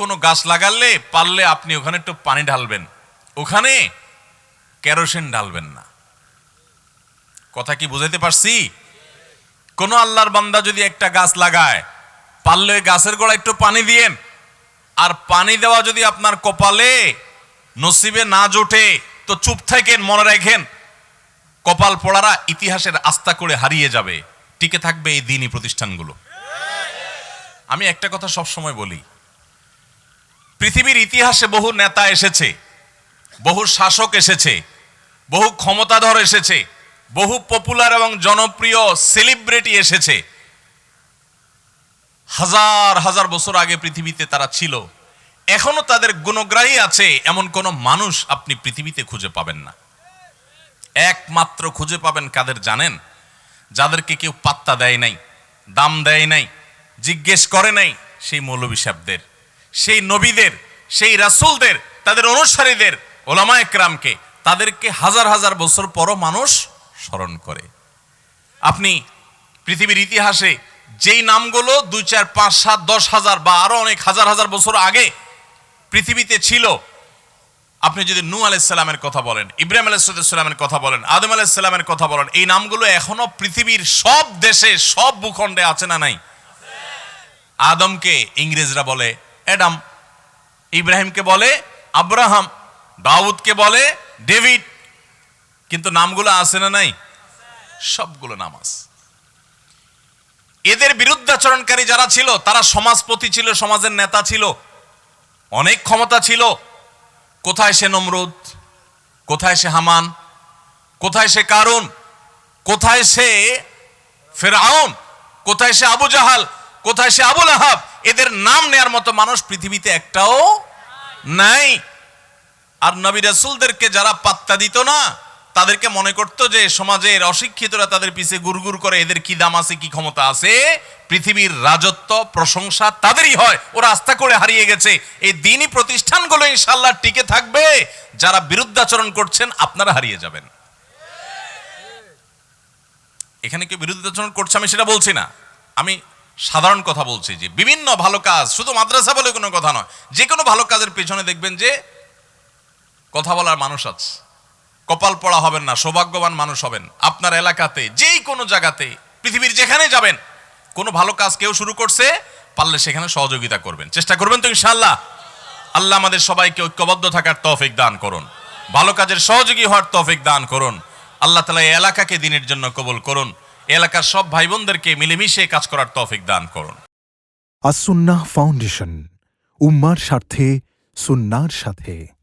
কোনো গাছ লাগালে পারলে আপনি ওখানে একটু পানি ঢালবেন। ওখানে কেরোসিন ঢালবেন না। কথা কি বুঝাইতে পারছি? কোন আল্লাহর বান্দা যদি একটা গাছ লাগায়, পারলে ওই গাছের গোড়া একটু পানি দিয়েন। আর পানি দেওয়া যদি আপনার কপালে নসিবে না জোটে, তো চুপ থাকেন, মনে রাখেন, কপাল পড়ারা ইতিহাসের আস্থা করে হারিয়ে যাবে। টিকে থাকবে এই দিনই প্রতিষ্ঠানগুলো। আমি একটা কথা সব সময় বলি পৃথিবীর ইতিহাসে বহু নেতা এসেছে, বহু শাসক এসেছে, বহু ক্ষমতাধর এসেছে, বহু পপুলার এবং জনপ্রিয় সেলিব্রিটি এসেছে। হাজার হাজার বছর আগে পৃথিবীতে তারা ছিল। এখনও তাদের গুণগ্রাহী আছে এমন কোন মানুষ আপনি পৃথিবীতে খুঁজে পাবেন না। একমাত্র খুঁজে পাবেন কাদের জানেন? যাদেরকে কেউ পাত্তা দেয় নাই, দাম দেয় নাই, জিজ্ঞেস করে নাই সেই মৌলবী সাহেবদের। সেই নবীদের, সেই রাসূলদের, তাদের অনুসারীদের, ওলামা একরামকে, তাদেরকে হাজার হাজার বছর পরও মানুষ স্মরণ করে। আপনি পৃথিবীর ইতিহাসে যেই নামগুলো দুই, চার, পাঁচ, সাত, দশ হাজার বা আরও অনেক হাজার হাজার বছর আগে পৃথিবীতে ছিল, আপনি যদি নু আলাইসাল্লামের কথা বলেন, ইব্রাহিম আলাইসাল্লামের কথা বলেন, আদম আলাইসাল্লামের কথা বলেন, এই নামগুলো এখনও পৃথিবীর সব দেশে, সব ভূখণ্ডে আছে না নাই? আদমকে ইংরেজরা বলে অ্যাডাম। ইব্রাহিমকে বলে, আব্রাহাম। দাউদকে বলে, ডেভিড। কিন্তু নামগুলো আছে না নাই? সবগুলো নাম আছে। এদের বিরুদ্ধাচরণকারী যারা ছিল, তারা সমাজপতি ছিল, সমাজের নেতা ছিল। অনেক ক্ষমতা ছিল। কোথায় সে নমরুদ? কোথায় সে হামান? কোথায় সে কারুন? কোথায় সে ফেরাউন? কোথায় সে আবু জাহাল? কোথায় সে আবুল আহাব? এদের নাম নেয়ার মতো মানুষ পৃথিবীতে একটাও নাই। আর নবী রাসূলদেরকে যারা পাত্তা দিত না, তাদেরকে মনে করতো যে সমাজের অশিক্ষিতরা তাদের পিছে গুরগুর করে, এদের কি দাম আছে, কি ক্ষমতা আছে? পৃথিবীর রাজত্ব, প্রশংসা তাদেরই হয়। ওরা আস্থা করে হারিয়ে গেছে। এই দিনই প্রতিষ্ঠানগুলো ইনশাল্লাহ টিকে থাকবে। যারা বিরুদ্ধাচরণ করছেন, আপনারা হারিয়ে যাবেন। এখানে কেউ বিরুদ্ধাচরণ করছে, আমি সেটা বলছি না। আমি সাধারণ কথা বলছি যে বিভিন্ন ভালো কাজ, শুধু মাদ্রাসা বলে কোনো কথা নয়, যে কোনো ভালো কাজের পেছনে দেখবেন যে কথা বলার মানুষ আছে। কপাল পড়া হবেন না, সৌভাগ্যবান মানুষ হবেন। আপনার এলাকাতে, যেই কোনো জায়গাতে, পৃথিবীর যেখানে যাবেন, কোনো ভালো কাজ কেউ শুরু করছে, পারলে সেখানে সহযোগিতা করবেন। চেষ্টা করবেন তো ইনশাল্লাহ আল্লাহ আমাদের সবাইকে ঐক্যবদ্ধ থাকার তৌফিক দান করুন। ভালো কাজের সহযোগী হওয়ার তৌফিক দান করুন। আল্লাহ তালা এই এলাকাকে দিনের জন্য কবুল করুন। এলাকার সব ভাই বোনদেরকে মিলেমিশে কাজ করার তৌফিক দান করুন। আসুন্না ফাউন্ডেশন, উম্মার স্বার্থে সুন্নার সাথে।